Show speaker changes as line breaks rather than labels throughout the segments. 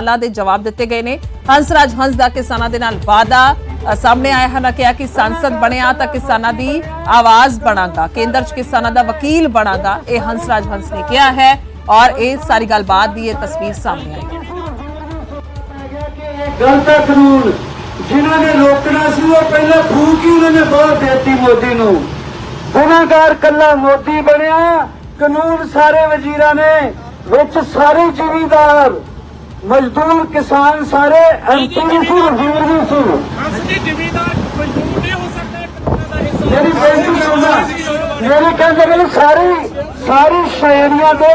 ਸਵਾਲਾਂ ਦੇ ਜਵਾਬ ਦਿੱਤੇ ਗਏ ਨੇ। ਹੰਸਰਾਜ ਹੰਸ ਦਾ ਕਿਸਾਨਾਂ ਦੇ ਨਾਲ ਵਾਅਦਾ ਸਾਹਮਣੇ ਆਇਆ ਹੈ ਨਾ ਕਿਹਾ ਕਿ ਸੰਸਦ ਬਣਿਆ ਤਾਂ ਕਿਸਾਨਾਂ ਦੀ ਆਵਾਜ਼ ਬਣਾਗਾ, ਕੇਂਦਰ 'ਚ ਕਿਸਾਨਾਂ ਦਾ ਵਕੀਲ ਬਣਾਗਾ, ਇਹ ਹੰਸਰਾਜ ਹੰਸ ਨੇ ਕਿਹਾ ਹੈ ਔਰ ਇਹ ਸਾਰੀ ਗੱਲਬਾਤ ਦੀ ਇਹ ਤਸਵੀਰ ਸਾਹਮਣੇ ਆਈ ਹੈ।
ਕਾਨੂੰਨ ਜਿਨ੍ਹਾਂ ਨੇ ਰੋਕਣਾ ਸੀ ਉਹ ਪਹਿਲਾਂ ਫੂਕ ਹੀ ਉਹਨਾਂ ਨੇ ਬਹੁਤ ਦੇਤੀ ਮੋਦੀ ਨੂੰ। ਗੁਨਾਹਗਾਰ ਕੱਲਾ ਮੋਦੀ ਬਣਿਆ, ਕਾਨੂੰਨ ਸਾਰੇ ਵਜ਼ੀਰਾਂ ਨੇ, ਵਿੱਚ ਸਾਰੇ ਜ਼ਿਮੀਂਦਾਰ। ਮਜ਼ਦੂਰ ਕਿਸਾਨ ਸਾਰੇ ਐਮਪੀ ਵੀ ਸੀ ਵਜ਼ੀਰ ਵੀ ਸੀ।
ਅਸਲੀ ਜ਼ਿਮੀਦਾਰ ਮਜ਼ਦੂਰ ਨਹੀਂ ਹੋ ਸਕਦਾ ਕਾਨੂੰਨਾਂ ਦਾ ਹਿੱਸਾ
ਮੇਰੀ ਬੇਨਤੀ ਸੁਣਨਾ। ਮੇਰੇ ਕਹਿੰਦੇ ਨੇ ਸਾਰੀ ਸਾਰੀ ਸ਼ਹਿਰੀਆਂ ਦੇ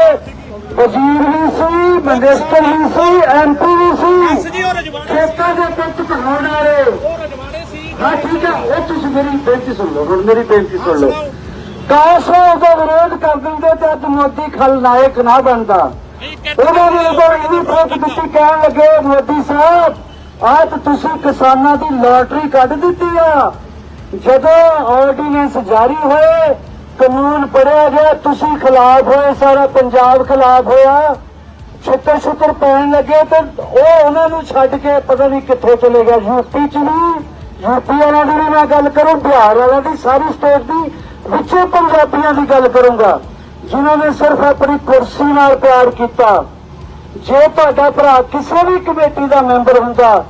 ਵਜ਼ੀਰ ਵੀ ਸੀ ਮਿਨਿਸਟਰ ਵੀ ਸੀ ਐਮਪੀ ਵੀ ਸੀ। ਖੇਤਾਂ ਦੇ ਪੁੱਤ ਕਹਾਉਣ ਵਾਲੇ। ਹਾਂ ਠੀਕ ਹੈ ਇਹ ਤੁਸੀਂ ਮੇਰੀ ਬੇਨਤੀ ਸੁਣ ਲਓ ਹੁਣ ਮੇਰੀ ਬੇਨਤੀ ਸੁਣ ਲਓ। ਕਾਸ਼ ਉਹ ਵਿਰੋਧ ਕਰ ਦਿੰਦੇ ਤੇ ਅੱਜ ਮੋਦੀ ਖਲਨਾਇਕ ਨਾ ਬਣਦਾ। ਉਹਨਾਂ ਨੇ ਉਦੋਂ ਇਹਦੀ ਫ਼ਰਕ ਦਿੱਤੀ ਕਹਿਣ ਲੱਗੇ ਮੋਦੀ ਸਾਹਿਬ ਆਹ ਤਾਂ ਤੁਸੀਂ ਕਿਸਾਨਾਂ ਦੀ ਲਾਟਰੀ ਕੱਢ ਦਿੱਤੀ ਆ। ਜਦੋਂ ਆਰਡੀਨੈਂਸ ਜਾਰੀ ਹੋਏ ਕਾਨੂੰਨ ਪੜਿਆ ਗਿਆ ਤੁਸੀਂ ਖਿਲਾਫ ਹੋਏ ਸਾਰਾ ਪੰਜਾਬ ਖਿਲਾਫ ਹੋਇਆ। ਛਿੱਤਰ ਛਿੱਤਰ ਪੈਣ ਲੱਗੇ ਤੇ ਉਹ ਉਹਨਾਂ ਨੂੰ ਛੱਡ ਕੇ ਪਤਾ ਨਹੀਂ ਕਿੱਥੇ ਚਲੇ ਗਿਆ। ਯੂਪੀ ਚ ਵੀ ਯੂਪੀ ਵਾਲਿਆਂ ਦੀ ਮੈਂ ਗੱਲ ਕਰੂੰ ਬਿਹਾਰ ਵਾਲਿਆਂ ਦੀ ਸਾਰੀ ਸਟੇਟ ਦੀ ਵਿੱਚੇ ਪੰਜਾਬੀਆਂ ਦੀ ਗੱਲ ਕਰੂੰਗਾ। ਜਿਨ੍ਹਾਂ ਨੇ ਸਿਰਫ ਆਪਣੀ ਕੁਰਸੀ ਨਾਲ ਪਿਆਰ ਕੀਤਾ। ਜੇ ਤੁਹਾਡਾ ਭਰਾ ਕਿਸੇ ਵੀ ਕਮੇਟੀ ਦਾ ਮੈਂਬਰ ਹੁੰਦਾ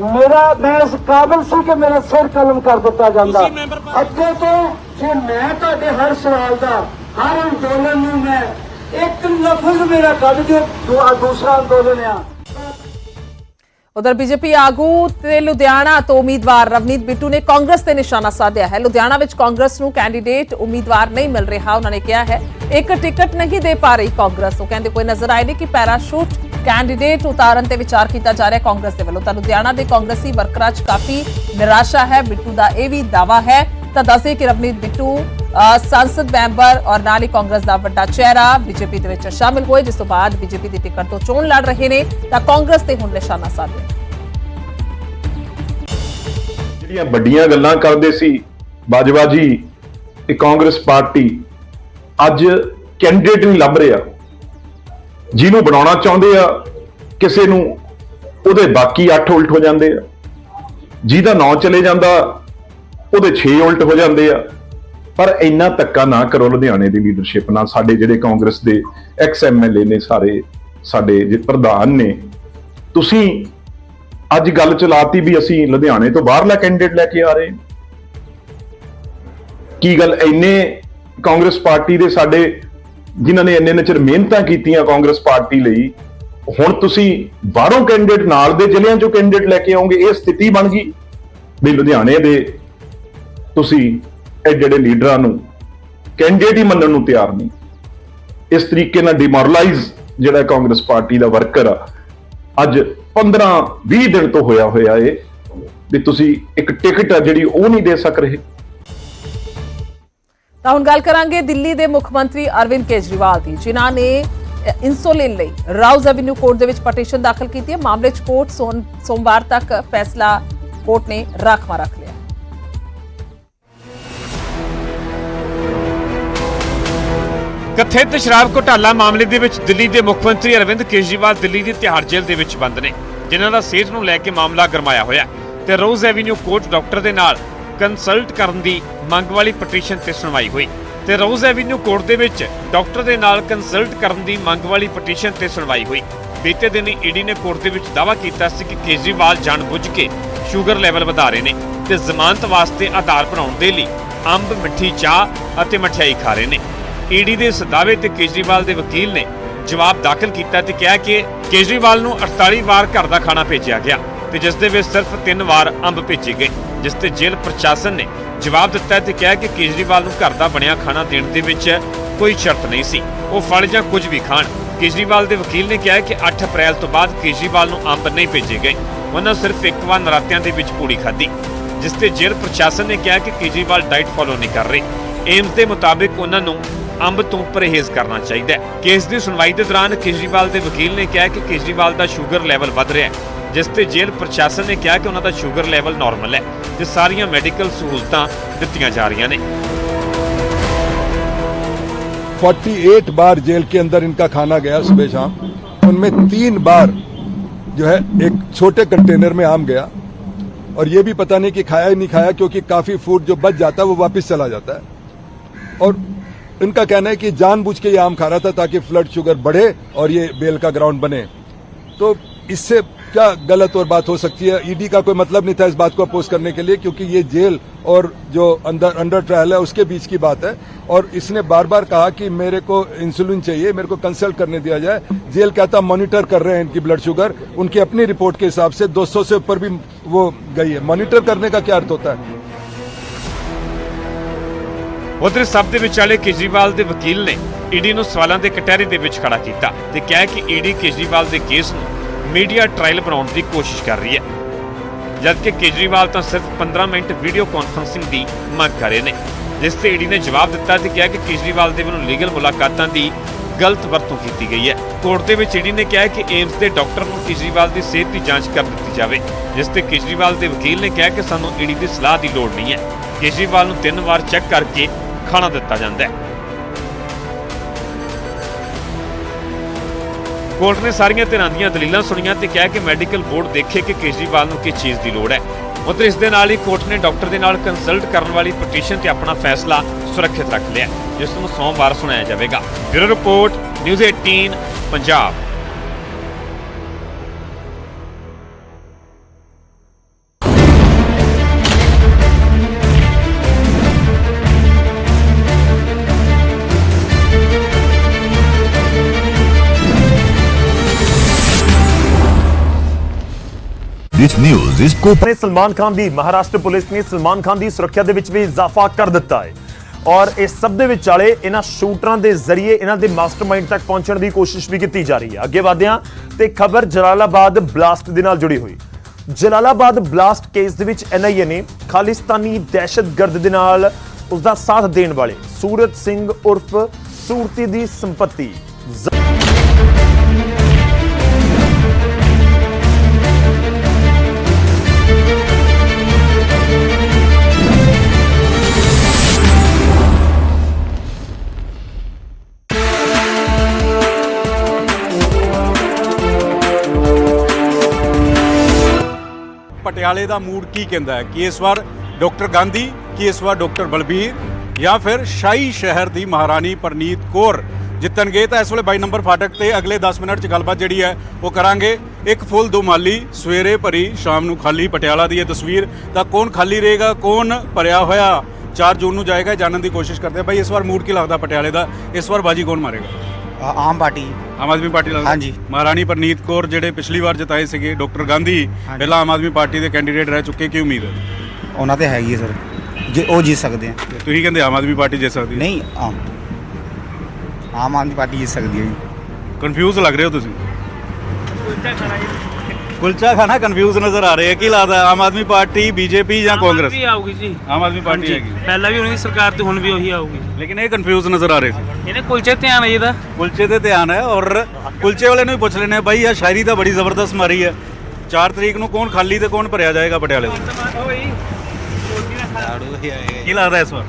ਮੇਰਾ ਮੈਂ ਇਸ ਕਾਬਿਲ ਸੀ ਕਿ ਮੇਰਾ ਸਿਰ ਕਲਮ ਕਰ ਦਿੱਤਾ ਜਾਂਦਾ। ਅੱਗੇ ਤੋਂ ਜੇ ਮੈਂ ਤੁਹਾਡੇ ਹਰ ਸਵਾਲ ਦਾ ਹਰ ਅੰਦੋਲਨ ਨੂੰ ਮੈਂ ਇੱਕ ਲਫ਼ਜ਼ ਮੇਰਾ ਕੱਢ ਦੂ- ਦੂਸਰਾ ਅੰਦੋਲਨ ਆ।
ਉਧਰ ਬੀਜੇਪੀ ਆਗੂ ਤੇ ਲੁਧਿਆਣਾ ਤੋਂ ਉਮੀਦਵਾਰ ਰਵਨੀਤ ਬਿੱਟੂ ਨੇ ਕਾਂਗਰਸ ਤੇ ਨਿਸ਼ਾਨਾ ਸਾਧਿਆ ਹੈ। ਲੁਧਿਆਣਾ ਵਿੱਚ ਕਾਂਗਰਸ ਨੂੰ ਕੈਂਡੀਡੇਟ ਉਮੀਦਵਾਰ ਨਹੀਂ ਮਿਲ ਰਿਹਾ, ਉਹਨਾਂ ਨੇ ਕਿਹਾ ਹੈ, ਇੱਕ ਟਿਕਟ ਨਹੀਂ ਦੇ ਪਾ ਰਹੀ ਕਾਂਗਰਸ। ਉਹ ਕਹਿੰਦੇ ਕੋਈ ਨਜ਼ਰ ਆਏ ਨਹੀਂ ਕਿ ਪੈਰਾਸ਼ੂਟ ਕੈਂਡੀਡੇਟ ਉਤਾਰਨ ਤੇ ਵਿਚਾਰ ਕੀਤਾ ਜਾ ਰਿਹਾ ਕਾਂਗਰਸ ਦੇ ਵੱਲੋਂ। ਤਾਂ ਲੁਧਿਆਣਾ ਦੇ ਕਾਂਗਰਸੀ ਵਰਕਰਾਂ 'ਚ ਕਾਫੀ ਨਿਰਾਸ਼ਾ ਹੈ। ਬਿੱਟੂ ਦਾ ਇਹ ਵੀ ਦਾਵਾ ਹੈ। ਤਾਂ ਦੱਸੇ ਕਿ ਰਵਨੀਤ ਬਿੱਟੂ ਸੰਸਦ ਮੈਂਬਰ ਔਰ ਨਾਲ ਹੀ ਕਾਂਗਰਸ ਦਾ ਵੱਡਾ ਚਿਹਰਾ ਬੀਜੇਪੀ ਦੇ ਵਿੱਚ ਸ਼ਾਮਿਲ ਹੋਏ, ਜਿਸ ਤੋਂ ਬਾਅਦ ਬੀਜੇਪੀ ਦੀ ਟਿਕਟ ਤੋਂ ਚੋਣ ਲੜ ਰਹੇ ਨੇ, ਤਾਂ ਕਾਂਗਰਸ ਤੇ ਹੁਣ ਨਿਸ਼ਾਨਾ ਸਾਧਿਆ
ਜਿਹੜੀਆਂ ਵੱਡੀਆਂ ਗੱਲਾਂ ਕਰਦੇ ਸੀ, ਬਾਜਵਾ ਜੀ ਤੇ ਕਾਂਗਰਸ ਪਾਰਟੀ ਅੱਜ ਕੈਂਡੀਡੇਟ ਨਹੀਂ ਲੱਭ ਰਿਹਾ। ਜਿਹਨੂੰ ਬਣਾਉਣਾ ਚਾਹੁੰਦੇ ਆ, ਕਿਸੇ ਨੂੰ ਉਹਦੇ ਬਾਕੀ 8 ਉਲਟ ਹੋ ਜਾਂਦੇ ਆ। ਜਿਹਦਾ ਨਾਂ ਚਲੇ ਜਾਂਦਾ, ਉਹਦੇ 6 ਉਲਟ ਹੋ ਜਾਂਦੇ ਆ। ਪਰ ਇੰਨਾ ਧੱਕਾ ਨਾ ਕਰੋ ਲੁਧਿਆਣੇ ਦੀ ਲੀਡਰਸ਼ਿਪ ਨਾਲ। ਸਾਡੇ ਜਿਹੜੇ ਕਾਂਗਰਸ ਦੇ ਐਕਸ ਐਮਐਲਏ ਨੇ ਸਾਰੇ, ਸਾਡੇ ਜੇ ਪ੍ਰਧਾਨ ਨੇ, ਤੁਸੀਂ ਅੱਜ ਗੱਲ ਚਲਾਤੀ ਵੀ ਅਸੀਂ ਲੁਧਿਆਣੇ ਤੋਂ ਬਾਹਰਲਾ ਕੈਂਡੀਡੇਟ ਲੈ ਕੇ ਆ ਰਹੇ। ਕੀ ਗੱਲ ਇੰਨੇ ਕਾਂਗਰਸ ਪਾਰਟੀ ਦੇ ਸਾਡੇ, ਜਿਨ੍ਹਾਂ ਨੇ ਇੰਨੇ ਨਚਰ ਮਿਹਨਤਾਂ ਕੀਤੀਆਂ ਕਾਂਗਰਸ ਪਾਰਟੀ ਲਈ, ਹੁਣ ਤੁਸੀਂ ਬਾਹਰੋਂ ਕੈਂਡੀਡੇਟ ਨਾਲ ਦੇ ਜ਼ਿਲ੍ਹਿਆਂ ਚੋਂ ਕੈਂਡੀਡੇਟ ਲੈ ਕੇ ਆਉਂਗੇ ਇਹ ਸਥਿਤੀ ਬਣ ਗਈ। ਵੀ ਲੁਧਿਆਣੇ ਦੇ ਤੁਸੀਂ ਇਹ ਜਿਹੜੇ ਲੀਡਰਾਂ ਨੂੰ ਕੈਂਡੀਡੇਟ ਹੀ ਮੰਨਣ ਨੂੰ ਤਿਆਰ ਨਹੀਂ। ਇਸ ਤਰੀਕੇ ਨਾਲ ਡਿਮੋਰਲਾਈਜ਼ ਜਿਹੜਾ ਕਾਂਗਰਸ ਪਾਰਟੀ ਦਾ ਵਰਕਰ ਆ ਅੱਜ 15 20 ਦਿਨ ਤੋਂ ਹੋਇਆ ਹੋਇਆ ਏ ਵੀ ਤੁਸੀਂ ਇੱਕ ਟਿਕਟ ਆ ਜਿਹੜੀ ਉਹ ਨਹੀਂ ਦੇ ਸਕ ਰਹੇ।
ਤਾਂ ਹੁਣ ਗੱਲ ਕਰਾਂਗੇ ਦਿੱਲੀ ਦੇ ਮੁੱਖ ਮੰਤਰੀ ਅਰਵਿੰਦ ਕੇਜਰੀਵਾਲ ਦੀ ਜਿਨ੍ਹਾਂ ਨੇ ਅ, ਇਨਸੂਲਿਨ ਲਈ ਰਾਉਜ਼ ਐਵਨਿਊ ਕੋਰਟ ਦੇ ਵਿੱਚ ਪਟੀਸ਼ਨ ਦਾਖਲ ਕੀਤੀ ਹੈ। ਮਾਮਲੇ 'ਚ ਕੋਰਟ ਸੋਨ- ਸੋਮਵਾਰ ਤੱਕ ਫੈਸਲਾ ਕੋਰਟ ਨੇ ਰਾਖਵਾ ਰੱਖ ਲਿਆ।
ਕਥਿਤ ਸ਼ਰਾਬ ਘੁਟਾਲਾ ਮਾਮਲੇ ਦੇ ਵਿੱਚ ਦਿੱਲੀ ਦੇ ਮੁੱਖ ਮੰਤਰੀ ਅਰਵਿੰਦ ਕੇਜਰੀਵਾਲ ਦਿੱਲੀ ਦੀ ਤਿਹਾੜ ਜੇਲ੍ਹ ਦੇ ਵਿੱਚ ਬੰਦ ਨੇ, ਜਿਨ੍ਹਾਂ ਦਾ ਸਿਹਤ ਨੂੰ ਲੈ ਕੇ ਮਾਮਲਾ ਗਰਮਾਇਆ ਹੋਇਆ ਤੇ ਰੋਜ਼ ਐਵੀਨਿਊ ਕੋਰਟ ਡਾਕਟਰ ਦੇ ਨਾਲ ਕੰਸਲਟ ਕਰਨ ਦੀ ਮੰਗ ਵਾਲੀ ਪਟੀਸ਼ਨ ਤੇ ਸੁਣਵਾਈ ਹੋਈ। ਤੇ ਰੋਜ਼ ਐਵਨਿਊ ਕੋਰਟ ਦੇ ਵਿੱਚ ਡਾਕਟਰ ਦੇ ਨਾਲ ਕੰਸਲਟ ਕਰਨ ਦੀ ਮੰਗ ਵਾਲੀ ਪਟੀਸ਼ਨ ਤੇ ਸੁਣਵਾਈ ਹੋਈ। ਬੀਤੇ ਦਿਨ ਈਡੀ ਨੇ ਕੋਰਟ ਦੇ ਵਿੱਚ ਦਾਅਵਾ ਕੀਤਾ ਸੀ ਕਿ ਕੇਜਰੀਵਾਲ ਜਾਣਬੁੱਝ ਕੇ ਸ਼ੂਗਰ ਲੈਵਲ ਵਧਾ ਰਹੇ ਨੇ ਤੇ ਜ਼ਮਾਨਤ ਵਾਸਤੇ ਆਧਾਰ ਬਣਾਉਣ ਦੇ ਲਈ ਅੰਬ, ਮਿੱਠੀ ਚਾਹ ਅਤੇ ਮਠਿਆਈ ਖਾ ਰਹੇ ਨੇ। ਈਡੀ ਦੇ ਇਸ ਦਾਅਵੇ ਤੇ ਕੇਜਰੀਵਾਲ ਦੇ ਵਕੀਲ ਨੇ ਜਵਾਬ ਦਾਖਲ ਕੀਤਾ ਤੇ ਕਿਹਾ ਕਿ ਕੇਜਰੀਵਾਲ ਨੂੰ 48 ਵਾਰ ਘਰ ਦਾ ਖਾਣਾ ਭੇਜਿਆ ਗਿਆ ਤੇ ਜਿਸ ਦੇ ਵਿੱਚ ਸਿਰਫ 3 ਵਾਰ ਅੰਬ ਭੇਜੇ ਗਏ, ਜਿਸ ਤੇ ਜੇਲ੍ਹ ਪ੍ਰਸ਼ਾਸਨ ਨੇ ਜਵਾਬ ਦਿੱਤਾ ਤੇ ਕਿਹਾ ਕਿ ਕੇਜਰੀਵਾਲ ਨੂੰ ਘਰ ਦਾ ਬਣਿਆ ਖਾਣਾ ਦੇਣ ਦੇ ਵਿੱਚ ਕੋਈ ਸ਼ਰਤ ਨਹੀਂ ਸੀ। ਉਹ ਫਲ ਜਾਂ ਕੁਝ ਵੀ ਖਾਣ। ਕੇਜਰੀਵਾਲ ਦੇ ਵਕੀਲ ਨੇ ਕਿਹਾ ਕਿ 8 ਅਪ੍ਰੈਲ ਤੋਂ ਬਾਅਦ ਕੇਜਰੀਵਾਲ ਨੂੰ ਅੰਬ ਨਹੀਂ ਭੇਜੇ ਗਏ। ਉਹਨਾਂ ਸਿਰਫ ਇੱਕ ਵਾਰ ਨਰਾਤਿਆਂ ਦੇ ਵਿੱਚ ਪੂੜੀ ਖਾਧੀ, ਜਿਸ ਤੇ ਜੇਲ੍ਹ ਪ੍ਰਸ਼ਾਸਨ ਨੇ ਕਿਹਾ ਕਿ ਕੇਜਰੀਵਾਲ ਡਾਈਟ ਫਾਲੋ ਨਹੀਂ ਕਰ ਰਹੇ। ਏਮਸ ਦੇ ਮੁਤਾਬਿਕ ਉਹਨਾਂ ਨੂੰ ਅੰਬ ਤੋਂ ਪਰਹੇਜ਼ ਕਰਨਾ ਚਾਹੀਦਾ ਹੈ ਕੇਸ ਦੀ ਸੁਣਵਾਈ ਦੇ ਦੌਰਾਨ ਕੇਜਰੀਵਾਲ ਦੇ ਵਕੀਲ ਨੇ ਕਿਹਾ ਕਿ ਕੇਜਰੀਵਾਲ ਦਾ ਸ਼ੂਗਰ ਲੈਵਲ ਵੱਧ ਰਿਹਾ ਹੈ ਜਿਸ ਤੇ ਜੇਲ੍ਹ ਪ੍ਰਸ਼ਾਸਨ ਨੇ ਕਿਹਾ ਕਿ ਉਹਨਾਂ ਦਾ ਸ਼ੂਗਰ ਲੈਵਲ ਨਾਰਮਲ ਹੈ ਤੇ ਸਾਰੀਆਂ ਮੈਡੀਕਲ ਸਹੂਲਤਾਂ ਦਿੱਤੀਆਂ ਜਾ ਰਹੀਆਂ ਨੇ
48 बार जेल के अंदर इनका खाना गया सुबह शाम उनमें तीन बार जो है एक छोटे कंटेनर में आम गया और ये भी पता नहीं कि खाया ही नहीं खाया क्योंकि काफी फूड जो बच जाता है वो वापस चला जाता है और इनका कहना है कि जानबूझ के ये आम खा रहा था ताकि फ्लड शुगर बढ़े और ये बेल का ग्राउंड बने। तो इससे क्या गलत और बात हो सकती है? ईडी का कोई मतलब नहीं था इस बात को अपोज करने के लिए, क्योंकि ये जेल और जो अंदर, अंडर ट्रायल है, उसके बीच की बात है। और इसने बार बार कहा कि मेरे को इंसुलिन चाहिए, मेरे को कंसल्ट करने दिया जाए। जेल कहता, मॉनिटर कर रहे हैं इनकी ब्लड शुगर। उनकी अपनी रिपोर्ट के हिसाब से 200 से ऊपर भी वो गई है। मॉनिटर करने का क्या अर्थ होता है?
ਉਧਰ ਸਭ ਦੇ ਵਿਚਾਲੇ ਕੇਜਰੀਵਾਲ ਦੇ ਵਕੀਲ ਨੇ ਈਡੀ ਨੂੰ ਸਵਾਲਾਂ ਦੇ ਕਟਹਿਰੇ ਦੇ ਵਿੱਚ ਖੜਾ ਕੀਤਾ ਤੇ ਕਿਹਾ ਕਿ ਈਡੀ ਕੇਜਰੀਵਾਲ ਦੇ ਕੇਸ ਨੂੰ ਮੀਡੀਆ ਟ੍ਰਾਇਲ ਬਣਾਉਣ ਦੀ ਕੋਸ਼ਿਸ਼ ਕਰ ਰਹੀ ਹੈ। ਜਦਕਿ ਕੇਜਰੀਵਾਲ ਤਾਂ ਸਿਰਫ 15 ਮਿੰਟ ਵੀਡੀਓ ਕਾਨਫਰੰਸਿੰਗ ਦੀ ਮੰਗ ਕਰ ਰਹੇ ਨੇ, ਜਿਸ ਤੇ ਈਡੀ ਨੇ ਜਵਾਬ ਦਿੱਤਾ ਤੇ ਕਿਹਾ ਕਿ ਕੇਜਰੀਵਾਲ ਦੇ ਵੱਲੋਂ ਲੀਗਲ ਮੁਲਾਕਾਤਾਂ ਦੀ ਗਲਤ ਵਰਤੋਂ ਕੀਤੀ ਗਈ ਹੈ। ਕੋਰਟ ਦੇ ਵਿੱਚ ਈਡੀ ਨੇ ਕਿਹਾ ਕਿ ਏਮਸ ਦੇ ਡਾਕਟਰ ਨੂੰ ਕੇਜਰੀਵਾਲ ਦੀ ਸਿਹਤ ਦੀ ਜਾਂਚ ਕਰ ਦਿੱਤੀ ਜਾਵੇ, ਜਿਸ ਤੇ ਕੇਜਰੀਵਾਲ ਦੇ ਵਕੀਲ ਨੇ ਕਿਹਾ ਕਿ ਸਾਨੂੰ ਈਡੀ ਦੀ ਸਲਾਹ ਦੀ ਲੋੜ ਨਹੀਂ ਹੈ। ਕੇਜਰੀਵਾਲ ਨੂੰ ਤਿੰਨ ਵਾਰ ਚੈੱਕ ਕਰਕੇ ਖਾਣਾ ਦਿੱਤਾ ਜਾਂਦਾ ਹੈ। ਕੋਰਟ ਨੇ ਸਾਰੀਆਂ ਧਿਰਾਂ ਦੀਆਂ ਦਲੀਲਾਂ ਸੁਣੀਆਂ ਤੇ ਕਿਹਾ ਕਿ ਮੈਡੀਕਲ ਬੋਰਡ ਦੇਖੇ ਕਿ ਕੇਜਰੀਵਾਲ ਨੂੰ ਕਿਸ ਚੀਜ਼ ਦੀ ਲੋੜ ਹੈ। ਉੱਧਰ ਇਸ ਦੇ ਨਾਲ ਹੀ ਕੋਰਟ ਨੇ ਡਾਕਟਰ ਦੇ ਨਾਲ ਕੰਸਲਟ ਕਰਨ ਵਾਲੀ ਪਟੀਸ਼ਨ ਤੇ ਆਪਣਾ ਫੈਸਲਾ ਸੁਰੱਖਿਅਤ ਰੱਖ ਲਿਆ ਜਿਸ ਨੂੰ ਸੋਮਵਾਰ ਸੁਣਾਇਆ ਜਾਵੇਗਾ। Bureau report, news 18 Punjab.
This news is co
Salman Khan the, Maharashtra police ਨੇ ਸਲਮਾਨ ਖਾਨ ਦੀ ਸੁਰੱਖਿਆ ਦੇ ਵਿੱਚ ਵੀ ਇਜ਼ਾਫਾ ਕਰ ਦਿੱਤਾ ਹੈ। ਔਰ ਇਸ ਸਭ ਦੇ ਵਿਚਾਲੇ ਇਹਨਾਂ ਸ਼ੂਟਰਾਂ ਦੇ ਜ਼ਰੀਏ ਇਹਨਾਂ ਦੇ ਮਾਸਟਰਮਾਈਂਡ ਤੱਕ ਪਹੁੰਚਣ ਦੀ ਕੋਸ਼ਿਸ਼ ਵੀ ਕੀਤੀ ਜਾ ਰਹੀ ਹੈ। ਅੱਗੇ ਵਧਿਆਂ ਤੇ ਖਬਰ ਜਲਾਲਾਬਾਦ ਬਲਾਸਟ ਦੇ ਨਾਲ ਜੁੜੀ ਹੋਈ। ਜਲਾਲਾਬਾਦ ਬਲਾਸਟ ਕੇਸ ਦੇ ਵਿੱਚ ਐਨਆਈਏ ਨੇ ਖਾਲਿਸਤਾਨੀ ਦਹਿਸ਼ਤਗਰਦ ਦੇ ਨਾਲ ਉਸ ਦਾ ਸਾਥ ਦੇਣ ਵਾਲੇ ਸੂਰਤ ਸਿੰਘ ਉਰਫ ਸੂਰਤੀ ਦੀ ਸੰਪਤੀ
ਪਟਿਆਲੇ ਦਾ ਮੂਡ ਕੀ ਕਹਿੰਦਾ ਹੈ? ਕਿ ਇਸ ਵਾਰ ਡਾਕਟਰ ਗਾਂਧੀ, ਕਿ ਇਸ ਵਾਰ ਡਾਕਟਰ ਬਲਬੀਰ ਜਾਂ ਫਿਰ ਸ਼ਾਹੀ ਸ਼ਹਿਰ ਦੀ ਮਹਾਰਾਣੀ ਪ੍ਰਨੀਤ ਕੌਰ ਜਿੱਤਣਗੇ? ਤਾਂ ਇਸ ਵੇਲੇ 22 ਨੰਬਰ ਫਾਟਕ ਤੇ ਅਗਲੇ 10 ਮਿੰਟ ਚ ਗੱਲਬਾਤ ਜਿਹੜੀ ਹੈ ਉਹ ਕਰਾਂਗੇ। ਇੱਕ ਫੁੱਲ ਦੋ ਮਾਲੀ, ਸਵੇਰੇ ਭਰੀ, ਸ਼ਾਮ ਨੂੰ ਖਾਲੀ ਪਟਿਆਲਾ ਦੀ ਇਹ ਤਸਵੀਰ। ਤਾਂ ਕੌਣ ਖਾਲੀ ਰਹੇਗਾ, ਕੌਣ ਭਰਿਆ ਹੋਇਆ? 4 ਜੂਨ ਨੂੰ ਜਾਏਗਾ ਜਾਣਨ ਦੀ ਕੋਸ਼ਿਸ਼ ਕਰਦੇ ਆ ਬਾਈ, ਇਸ ਵਾਰ ਮੂਡ ਕੀ ਲੱਗਦਾ ਪਟਿਆਲੇ ਦਾ? ਇਸ ਵਾਰ ਬਾਜੀ ਕੌਣ ਮਾਰੇਗਾ?
ਆਮ ਪਾਰਟੀ।
ਆਮ ਆਦਮੀ ਪਾਰਟੀ ਲੱਗਦਾ
ਹਾਂਜੀ।
ਮਹਾਰਾਣੀ ਪ੍ਰਨੀਤ ਕੌਰ ਜਿਹੜੇ ਪਿਛਲੀ ਵਾਰ ਜਿਤਾਏ ਸੀਗੇ ਡਾਕਟਰ ਗਾਂਧੀ ਪਹਿਲਾਂ ਆਮ ਆਦਮੀ ਪਾਰਟੀ ਦੇ ਕੈਂਡੀਡੇਟ ਰਹਿ ਚੁੱਕੇ ਕੀ ਉਮੀਦ ਹੈ?
ਉਹਨਾਂ ਤੇ ਹੈਗੀ ਹੈ ਸਰ। ਜੇ ਉਹ ਜਿੱਤ ਸਕਦੇ ਆ।
ਤੁਸੀਂ ਕਹਿੰਦੇ ਆਮ ਆਦਮੀ ਪਾਰਟੀ ਜਿੱਤ ਸਕਦੀ ਹੈ?
ਨਹੀਂ ਆਮ। ਆਮ ਆਦਮੀ ਪਾਰਟੀ ਜਿੱਤ ਸਕਦੀ ਹੈ ਜੀ।
ਕਨਫਿਊਜ਼ ਲੱਗ ਰਹੇ ਹੋ ਤੁਸੀਂ? ਕੁਲਚਾ ਖਾਣਾ ਕਨਫਿਊਜ਼ ਨਜ਼ਰ ਆ ਰਹੇ ਹੈ ਕੀ ਲੱਗਦਾ? ਆਮ ਆਦਮੀ ਪਾਰਟੀ ਬੀਜੇਪੀ ਜਾਂ ਕਾਂਗਰਸ?
ਵੀ ਆਊਗੀ ਜੀ।
ਆਮ ਆਦਮੀ ਪਾਰਟੀ। ਹੈਗੀ।
ਪਹਿਲਾਂ ਵੀ ਉਹਨਾਂ ਦੀ ਸਰਕਾਰ ਤੇ ਹੁਣ ਵੀ ਉਹੀ ਆਊਗੀ।
ਲੇਕਿਨ ਇਹ ਕਨਫਿਊਜ਼ ਨਜ਼ਰ ਆ ਰਹੇ ਸੀ।
ਇਹਨੇ ਕੁਲਚੇ ਧਿਆਨ ਹੈ ਇਹਦਾ।
ਕੁਲਚੇ ਤੇ ਧਿਆਨ ਹੈ ਔਰ ਕੁਲਚੇ ਵਾਲੇ ਨੂੰ ਵੀ ਪੁੱਛ ਲੈਣੇ ਬਾਈ ਆ ਸ਼ਾਇਰੀ ਤਾਂ ਬੜੀ ਜ਼ਬਰਦਸਤ ਮਾਰੀ ਹੈ। 4 ਤਰੀਕ ਨੂੰ ਕੌਣ ਖਾਲੀ ਤੇ ਕੌਣ ਭਰਿਆ ਜਾਏਗਾ ਪਟਿਆਲੇ ਤੋਂ?
ਝਾੜੂ ਹੀ ਆਏਗਾ
ਕੀ ਲੱਗਦਾ ਇਸ ਵਾਰ?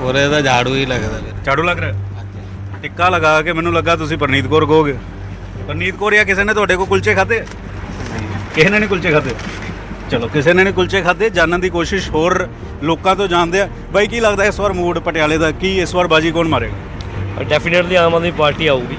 ਉਰੇ ਦਾ ਝਾੜੂ ਹੀ ਲੱਗਦਾ ਫਿਰ
ਝਾੜੂ ਲੱਗ ਰਿਹਾ? ਟਿੱਕਾ ਲਗਾ ਕੇ ਮੈਨੂੰ ਲੱਗਾ ਤੁਸੀਂ ਪਰਨੀਤ ਕੌਰ ਕਹੋਗੇ। ਪਰਨੀਤ ਕੌਰ ਜਾਂ ਕਿਸੇ ਨੇ ਤੁਹਾਡੇ ਕੋਲ ਕੁਲਚੇ ਖਾਦੇ ਕਿਸੇ ਨੇ ਨਹੀਂ ਕੁਲਚੇ ਖਾਦੇ ਚਲੋ, ਕਿਸੇ ਨੇ ਨਹੀਂ ਕੁਲਚੇ ਖਾਦੇ ਜਾਣਨ ਦੀ ਕੋਸ਼ਿਸ਼ ਹੋਰ ਲੋਕਾਂ ਤੋਂ ਜਾਣਦੇ ਆ। ਬਾਈ, ਕੀ ਲੱਗਦਾ ਇਸ ਵਾਰ ਮੂਡ ਪਟਿਆਲੇ ਦਾ? ਕੀ ਇਸ ਵਾਰ ਬਾਜੀ ਕੌਣ ਮਾਰੇਗਾ?
ਡੈਫੀਨਿਟਲੀ ਆਮ ਆਦਮੀ ਪਾਰਟੀ ਆਊਗੀ।